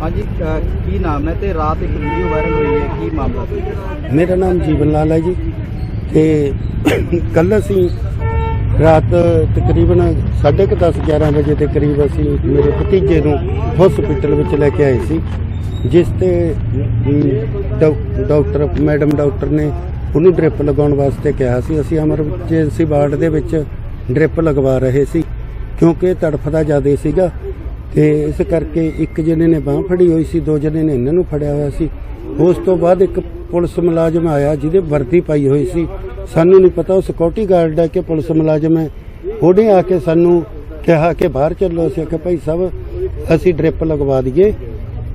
ਹਾਂਜੀ ਕੀ ਨਾਮ ਹੈ ਤੇ ਰਾਤ ਇੱਕ ਵੀਡੀਓ ਵਾਇਰਲ ਹੋਈ ਹੈ, ਕੀ ਮਾਮਲਾ ਸੀ? ਮੇਰਾ ਨਾਮ ਜੀਵਨ ਲਾਲ ਹੈ ਜੀ। ਤੇ ਕੱਲ ਅਸੀਂ ਰਾਤ ਤਕਰੀਬਨ 10:30 11 ਵਜੇ ਦੇ ਕਰੀਬ ਅਸੀਂ ਮੇਰੇ ਭਤੀਜੇ ਨੂੰ ਹਸਪੀਟਲ ਵਿੱਚ ਲੈ ਕੇ ਆਏ ਸੀ, ਜਿਸ ਤੇ ਡਾਕਟਰ, ਮੈਡਮ ਡਾਕਟਰ ਨੇ ਉਹਨੂੰ ਡ੍ਰਿਪ ਲਗਾਉਣ ਵਾਸਤੇ ਕਿਹਾ ਸੀ। ਅਸੀਂ ਐਮਰਜੈਂਸੀ ਵਾਰਡ ਦੇ ਵਿੱਚ ਡ੍ਰਿਪ ਲਗਵਾ ਰਹੇ ਸੀ, ਕਿਉਂਕਿ ਤੜਫਦਾ ਜ਼ਿਆਦਾ ਸੀਗਾ। ਤੇ ਇਸ ਕਰਕੇ ਇੱਕ ਜਣੇ ਨੇ ਬਾਹ ਫੜੀ ਹੋਈ ਸੀ, ਦੋ ਜਣੇ ਨੇ ਇਹਨਾਂ ਨੂੰ ਫੜਿਆ ਹੋਇਆ ਸੀ। ਉਸ ਤੋਂ ਬਾਅਦ ਇੱਕ ਪੁਲਿਸ ਮੁਲਾਜ਼ਮ ਆਇਆ ਜਿਹਦੇ ਵਰਦੀ ਪਾਈ ਹੋਈ ਸੀ। ਸਾਨੂੰ ਨਹੀਂ ਪਤਾ ਉਹ ਸਿਕਿਉਰਿਟੀ ਗਾਰਡ ਹੈ ਕਿ ਪੁਲਿਸ ਮੁਲਾਜ਼ਮ ਹੈ। ਉਹਨੇ ਆ ਕੇ ਸਾਨੂੰ ਕਿਹਾ ਕਿ ਬਾਹਰ ਚੱਲੋ, ਅਸੀਂ ਆਖਿਆ, ਭਾਈ ਸਾਹਿਬ, ਅਸੀਂ ਡ੍ਰਿਪ ਲਗਵਾ ਦਈਏ।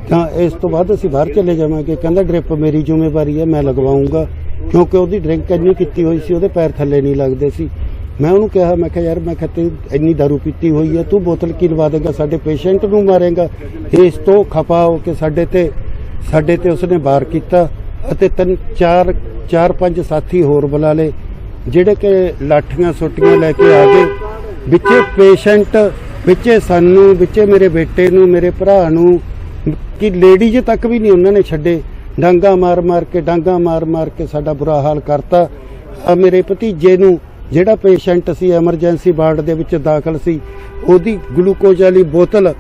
ਤਾਂ ਇਸ ਤੋਂ ਬਾਅਦ ਅਸੀਂ ਬਾਹਰ ਚਲੇ ਜਾਵਾਂਗੇ। ਕਹਿੰਦਾ, ਡ੍ਰਿਪ ਮੇਰੀ ਜ਼ਿੰਮੇਵਾਰੀ ਹੈ, ਮੈਂ ਲਗਵਾਉਂਗਾ। ਕਿਉਂਕਿ ਉਹਦੀ ਡਰਿੰਕ ਇੰਨੀ ਕੀਤੀ ਹੋਈ ਸੀ, ਉਹਦੇ ਪੈਰ ਥੱਲੇ ਨਹੀਂ ਲੱਗਦੇ ਸੀ। ਮੈਂ ਉਹਨੂੰ ਕਿਹਾ, ਮੈਂ ਕਿਹਾ, ਯਾਰ, ਮੈਂ ਕਿਹਾ, ਤੂੰ ਇੰਨੀ ਦਾਰੂ ਪੀਤੀ ਹੋਈ ਹੈ ਤੂੰ ਬੋਤਲ ਕੀ ਲਵਾ ਦੇਗਾ? ਸਾਡੇ ਪੇਸ਼ੈਂਟ ਨੂੰ ਮਾਰੇਗਾ। ਇਸ ਤੋਂ ਖਪਾ ਹੋ ਕੇ ਸਾਡੇ ਤੇ ਸਾਡੇ ਤੇ ਉਸਨੇ ਵਾਰ ਕੀਤਾ ਅਤੇ ਤਿੰਨ, ਚਾਰ ਚਾਰ, ਪੰਜ ਸਾਥੀ ਹੋਰ ਬੁਲਾ ਲਏ, ਜਿਹੜੇ ਕਿ ਲਾਠੀਆਂ ਸੋਟੀਆਂ ਲੈ ਕੇ ਆ ਗਏ। ਵਿੱਚੇ ਪੇਸ਼ੈਂਟ ਵਿੱਚੇ ਸਾਨੂੰ, ਵਿੱਚੇ ਮੇਰੇ ਬੇਟੇ ਨੂੰ, ਮੇਰੇ ਭਰਾ ਨੂੰ, ਕਿ ਲੇਡੀਜ਼ ਤੱਕ ਵੀ ਨਹੀਂ ਉਹਨਾਂ ਨੇ ਛੱਡੇ, ਡਾਂਗਾ ਮਾਰ ਮਾਰ ਕੇ, ਡਾਂਗਾ ਮਾਰ ਮਾਰ ਕੇ ਸਾਡਾ ਬੁਰਾ ਹਾਲ ਕਰਤਾ। ਆ ਮੇਰੇ ਭਤੀਜੇ ਨੂੰ ਜਿਹੜਾ ਪੇਸ਼ੈਂਟ ਸੀ ਐਮਰਜੈਂਸੀ ਵਾਰਡ ਦੇ ਵਿੱਚ ਦਾਖਲ ਸੀ, ਉਹਦੀ ਗਲੂਕੋਜ਼ ਵਾਲੀ ਬੋਤਲ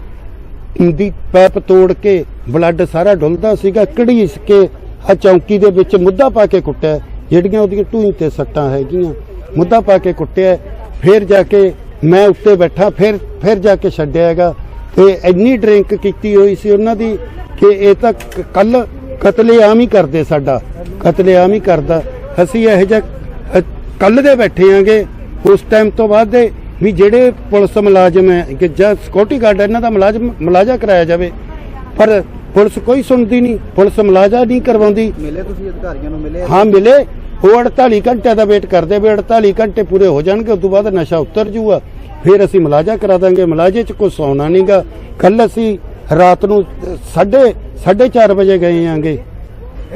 ਦੀ ਪੈਪ ਤੋੜ ਕੇ ਬਲੱਡ ਸਾਰਾ ਡੁੱਲਦਾ ਸੀਗਾ ਘੜੀਸ ਕੇ ਆ ਚੌਂਕੀ ਦੇ ਵਿੱਚ ਮੁੱਦਾ ਪਾ ਕੇ ਕੁੱਟਿਆ, ਜਿਹੜੀਆਂ ਉਹਦੀਆਂ ਢੂਈ ਤੇ ਸੱਟਾਂ ਹੈਗੀਆਂ। ਮੁੱਦਾ ਪਾ ਕੇ ਕੁੱਟਿਆ, ਫਿਰ ਜਾ ਕੇ ਮੈਂ ਉੱਤੇ ਬੈਠਾ, ਫਿਰ ਫਿਰ ਜਾ ਕੇ ਛੱਡਿਆ ਹੈਗਾ। ਤੇ ਇੰਨੀ ਡਰਿੰਕ ਕੀਤੀ ਹੋਈ ਸੀ ਉਹਨਾਂ ਦੀ ਕਿ ਇਹ ਤਾਂ ਕੱਲ ਕਤਲੇਆਮ ਹੀ ਕਰਦੇ ਸਾਡਾ, ਕਤਲੇਆਮ ਹੀ ਕਰਦਾ। ਅਸੀਂ ਇਹੋ ਜਿਹਾ ਕੱਲ ਦੇ ਬੈਠੇ ਆਂਗੇ ਉਸ ਟਾਈਮ ਤੋਂ ਬਾਅਦ ਦੇ ਵੀ ਜਿਹੜੇ ਪੁਲਿਸ ਮੁਲਾਜ਼ਮ ਹੈ ਕਿ ਜਾਂ ਸਿਕਿਉਰਿਟੀ ਗਾਰਡ ਇਹਨਾਂ ਦਾ ਮੁਲਾਜ਼ਮ ਮੁਲਾਜ਼ਾ ਕਰਾਇਆ ਜਾਵੇ। ਪਰ ਪੁਲਿਸ ਕੋਈ ਸੁਣਦੀ ਨਹੀਂ ਪੁਲਿਸ ਮੁਲਾਜ਼ਾ ਨਹੀਂ ਕਰਵਾਉਂਦੀ। ਮਿਲੇ ਤੁਸੀਂ ਅਧਿਕਾਰੀਆਂ ਨੂੰ ਮਿਲੇ? ਹਾਂ ਮਿਲੇ। ਉਹ 48 ਘੰਟੇ ਦਾ ਵੇਟ ਕਰਦੇ ਵੀ 48 ਘੰਟੇ ਪੂਰੇ ਹੋ ਜਾਣਗੇ ਉਸ ਤੋਂ ਬਾਅਦ ਨਸ਼ਾ ਉਤਰ ਜੂਗਾ ਫਿਰ ਅਸੀਂ ਮੁਲਾਜ਼ਾ ਕਰਾ ਦਾਂਗੇ। ਮੁਲਾਜ਼ੇ 'ਚ ਕੋਈ ਸੌਣਾ ਨਹੀਂਗਾ ਕੱਲ ਅਸੀਂ ਰਾਤ ਨੂੰ ਸਾਢੇ ਸਾਢੇ ਚਾਰ ਵਜੇ ਗਏ ਆਂਗੇ।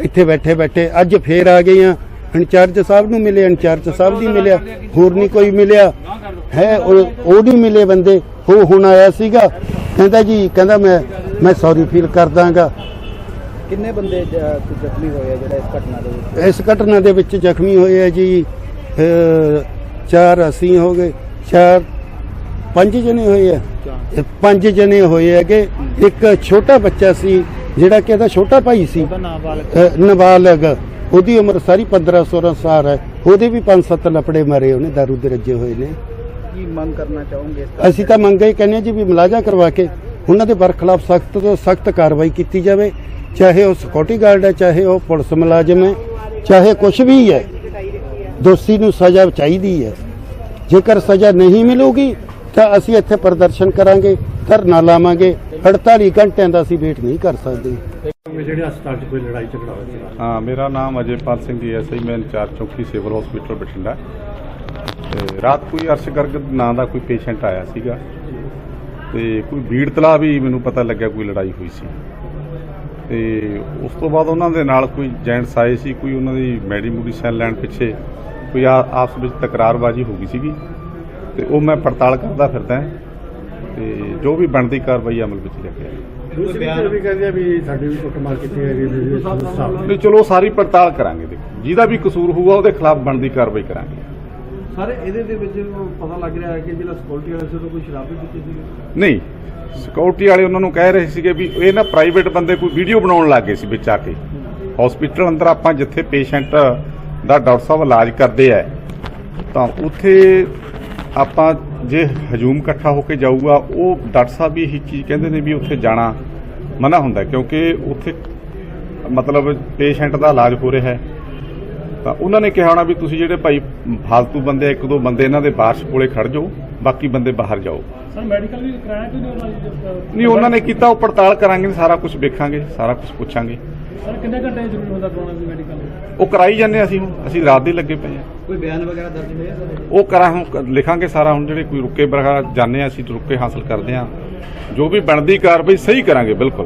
ਇੱਥੇ ਬੈਠੇ ਬੈਠੇ ਅੱਜ ਫੇਰ ਆ ਗਏ ਆ। ਇੰਚਾਰਜ ਸਾਹਿਬ ਨੂੰ ਮਿਲੇ ਇੰਚਾਰਜ ਸਾਹਿਬ ਦੀ ਮਿਲਿਆ ਹੋਰ ਨਹੀਂ ਕੋਈ ਮਿਲਿਆ। ਹੈ ਉਹ ਨਹੀਂ ਮਿਲੇ ਬੰਦੇ। ਉਹ ਹੁਣ ਆਇਆ ਸੀਗਾ। ਕਹਿੰਦਾ ਜੀ ਕਹਿੰਦਾ ਮੈਂ ਮੈਂ ਸੌਰੀ ਫੀਲ ਕਰ ਦਾਂਗਾ ਕਿੰਨੇ ਬੰਦੇ ਜ਼ਖਮੀ ਹੋਏ ਆ ਜਿਹੜਾ ਇਸ ਘਟਨਾ ਦੇ ਵਿੱਚ? ਇਸ ਘਟਨਾ ਦੇ ਵਿੱਚ ਜ਼ਖਮੀ ਹੋਏ ਆ ਜੀ ਚਾਰ ਅਸੀਂ ਹੋ ਗਏ। ਚਾਰ ਪੰਜ ਜਣੇ ਹੋਏ ਆ। ਪੰਜ ਜਣੇ ਹੋਏ ਹੈਗੇ। ਇੱਕ ਛੋਟਾ ਬੱਚਾ ਸੀ ਜਿਹੜਾ ਕਿ ਇਹਦਾ ਛੋਟਾ ਭਾਈ ਸੀ। ਨਾਬਾਲਗ। ਉਹਦੀ ਉਮਰ ਸਾਰੀ 15 16 ਸਾਲ ਹੈ। ਉਹਦੇ ਵੀ 5-7 ਲਪੜੇ ਮਾਰੇ ਉਹਨੇ ਦਾਰੂ ਦੇ ਰੱਜੇ ਹੋਏ ਨੇ। ਕੀ ਮੰਗ ਕਰਨਾ ਚਾਹੋਗੇ ਅਸੀਂ ਤਾਂ ਮੰਗ ਕਹਿੰਦੇ ਜੀ ਵੀ ਮੁਲਾਜ਼ਾ ਕਰਵਾ ਕੇ ਉਹਨਾਂ ਦੇ ਬਰਖਲਾਫ ਸਖਤ ਤੋਂ ਸਖਤ ਕਾਰਵਾਈ ਕੀਤੀ ਜਾਵੇ। ਚਾਹੇ ਉਹ ਸਿਕਿਉਰਿਟੀ ਗਾਰਡ ਹੈ ਚਾਹੇ ਉਹ ਪੁਲਿਸ ਮੁਲਾਜ਼ਮ ਹੈ ਚਾਹੇ ਕੁਝ ਵੀ ਹੈ ਦੋਸ਼ੀ ਨੂੰ ਸਜ਼ਾ ਚਾਹੀਦੀ ਹੈ। ਜੇਕਰ ਸਜ਼ਾ ਨਹੀਂ ਮਿਲੂਗੀ ਤਾਂ ਅਸੀਂ ਇੱਥੇ ਪ੍ਰਦਰਸ਼ਨ ਕਰਾਂਗੇ ਧਰਨਾ ਲਾਵਾਂਗੇ। 48 ਘੰਟਿਆਂ ਦਾ ਅਸੀਂ ਵੇਟ ਨਹੀਂ ਕਰ ਸਕਦੇ। ਜਿਹੜੇ ਹਸਪਤਾਲ 'ਚ ਕੋਈ ਲੜਾਈ ਝਗੜਾ ਹੋਇਆ ਸੀ ਹਾਂ, ਮੇਰਾ ਨਾਮ ਅਜੇਪਾਲ ਸਿੰਘ ਜੀ ਐਸਆਈ ਮੈਂ ਇੰਚਾਰਜ ਚੌਕੀ ਸਿਵਲ ਹਸਪੀਟਲ ਬਠਿੰਡਾ। ਤੇ ਰਾਤ ਕੋਈ ਅਰਸ਼ ਗਰਗ ਨਾਂ ਦਾ ਕੋਈ ਪੇਸ਼ੈਂਟ ਆਇਆ ਸੀਗਾ। ਤੇ ਕੋਈ ਭੀੜ ਤਲਾ ਵੀ ਮੈਨੂੰ ਪਤਾ ਲੱਗਿਆ ਕੋਈ ਲੜਾਈ ਹੋਈ ਸੀ। ਤੇ ਉਸ ਤੋਂ ਬਾਅਦ ਉਹਨਾਂ ਦੇ ਨਾਲ ਕੋਈ ਜੈਂਟਸ ਆਏ ਸੀ, ਕੋਈ ਉਹਨਾਂ ਦੀ ਮੈਡੀ ਮੂਡੀ ਸੈਲ ਲੈਣ ਪਿੱਛੇ ਕੋਈ ਆਪਸ ਵਿੱਚ ਤਕਰਾਰਬਾਜ਼ੀ ਹੋ ਗਈ ਸੀਗੀ। ਤੇ ਉਹ ਮੈਂ ਪੜਤਾਲ ਕਰਦਾ ਫਿਰਦਾ। ਤੇ ਜੋ ਵੀ ਬਣਦੀ ਕਾਰਵਾਈ ਅਮਲ ਵਿੱਚ ਲਿਆ ਵੀ ਕਹਿੰਦੇ ਆ ਵੀ ਸਾਡੀ ਵੀ ਕੁੱਟਮਾਰ ਕੀਤੀ ਹੈਗੀ ਵੀ ਸਾਹਿਬ ਨਹੀਂ। ਚਲੋ ਸਾਰੀ ਪੜਤਾਲ ਕਰਾਂਗੇ ਦੇਖੋ। ਜਿਹਦਾ ਵੀ ਕਸੂਰ ਹੋਊਗਾ ਉਹਦੇ ਖਿਲਾਫ ਬਣਦੀ ਕਾਰਵਾਈ ਕਰਾਂਗੇ। ਸਰ ਇਹਦੇ ਦੇ ਵਿੱਚ ਪਤਾ ਲੱਗ ਰਿਹਾ ਹੈ ਕਿ ਜਿਹੜਾ ਸਕਿਉਰਟੀ ਵਾਲਾ ਸੀ ਉਹ ਕੋਈ ਸ਼ਰਾਬ ਪੀਤੀ ਸੀ ਨਹੀਂ ਸਿਕਿਉਰਿਟੀ ਵਾਲੇ ਉਹਨਾਂ ਨੂੰ ਕਹਿ ਰਹੇ ਸੀਗੇ ਵੀ ਇਹ ਨਾ ਪ੍ਰਾਈਵੇਟ ਬੰਦੇ ਕੋਈ ਵੀਡੀਓ ਬਣਾਉਣ ਲੱਗੇ ਸੀ ਵਿੱਚ ਆ ਕੇ। ਹਸਪੀਟਲ ਅੰਦਰ ਆਪਾਂ ਜਿੱਥੇ ਪੇਸ਼ੈਂਟ ਦਾ ਡਾਕਟਰ ਸਾਹਿਬ ਇਲਾਜ ਕਰਦੇ ਆ ਤਾਂ ਉੱਥੇ ਆਪਾਂ ਜੇ ਹਜੂਮ ਇਕੱਠਾ ਹੋ ਕੇ ਜਾਊਗਾ ਉਹ ਡਾਕਟਰ ਸਾਹਿਬ ਵੀ ਇਹੀ ਚੀਜ਼ ਕਹਿੰਦੇ ਨੇ ਵੀ ਉੱਥੇ ਜਾਣਾ ਮਨਾ ਹੁੰਦਾ ਕਿਉਂਕਿ ਉੱਥੇ ਮਤਲਬ ਪੇਸ਼ੈਂਟ ਦਾ ਇਲਾਜ ਹੋ ਰਿਹਾ ਹੈ। ਤਾਂ ਉਹਨਾਂ ਨੇ ਕਿਹਾ ਹੋਣਾ ਵੀ ਤੁਸੀਂ ਜਿਹੜੇ ਭਾਈ ਫਾਲਤੂ ਬੰਦੇ ਆ, ਇੱਕ ਦੋ ਬੰਦੇ ਇਹਨਾਂ ਦੇ ਬਾਰਸ਼ ਕੋਲੇ ਖੜ ਜਾਓ ਬਾਕੀ ਬੰਦੇ ਬਾਹਰ ਜਾਓ। ਸਰ ਮੈਡੀਕਲ ਵੀ ਕਰਾਇਆ ਕਿ ਨਹੀਂ ਉਹਨਾਂ ਨੇ ਨਹੀਂ ਉਹਨਾਂ ਨੇ ਕੀਤਾ ਉਹ ਪੜਤਾਲ ਕਰਾਂਗੇ ਸਾਰਾ ਕੁਝ ਵੇਖਾਂਗੇ ਸਾਰਾ ਕੁਝ ਪੁੱਛਾਂਗੇ। ਸਰ ਕਿੰਨੇ ਘੰਟੇ ਜ਼ਰੂਰੀ ਹੁੰਦਾ ਕਰਾਉਣਾ ਸੀ ਮੈਡੀਕਲ ਉਹ ਕਰਾਈ ਜਾਂਦੇ ਅਸੀਂ ਹੁਣ ਅਸੀਂ ਰਾਤ ਦੇ ਲੱਗੇ ਪਏ ਆ ਕੋਈ ਬਿਆਨ ਵਗੈਰਾ ਦਰਜ ਹੋਇਆ ਸਰ ਉਹ ਕਰਾਂ ਹੁਣ ਲਿਖਾਂਗੇ ਸਾਰਾ ਹੁਣ ਜਿਹੜੇ ਕੋਈ ਰੁਕੇ ਬਰਖਾ ਜਾਣੇ ਆ ਅਸੀਂ ਰੁਕੇ ਹਾਸਲ ਕਰਦੇ ਆ ਜੋ ਵੀ ਬਣਦੀ ਕਾਰਵਾਈ ਸਹੀ ਕਰਾਂਗੇ ਬਿਲਕੁਲ।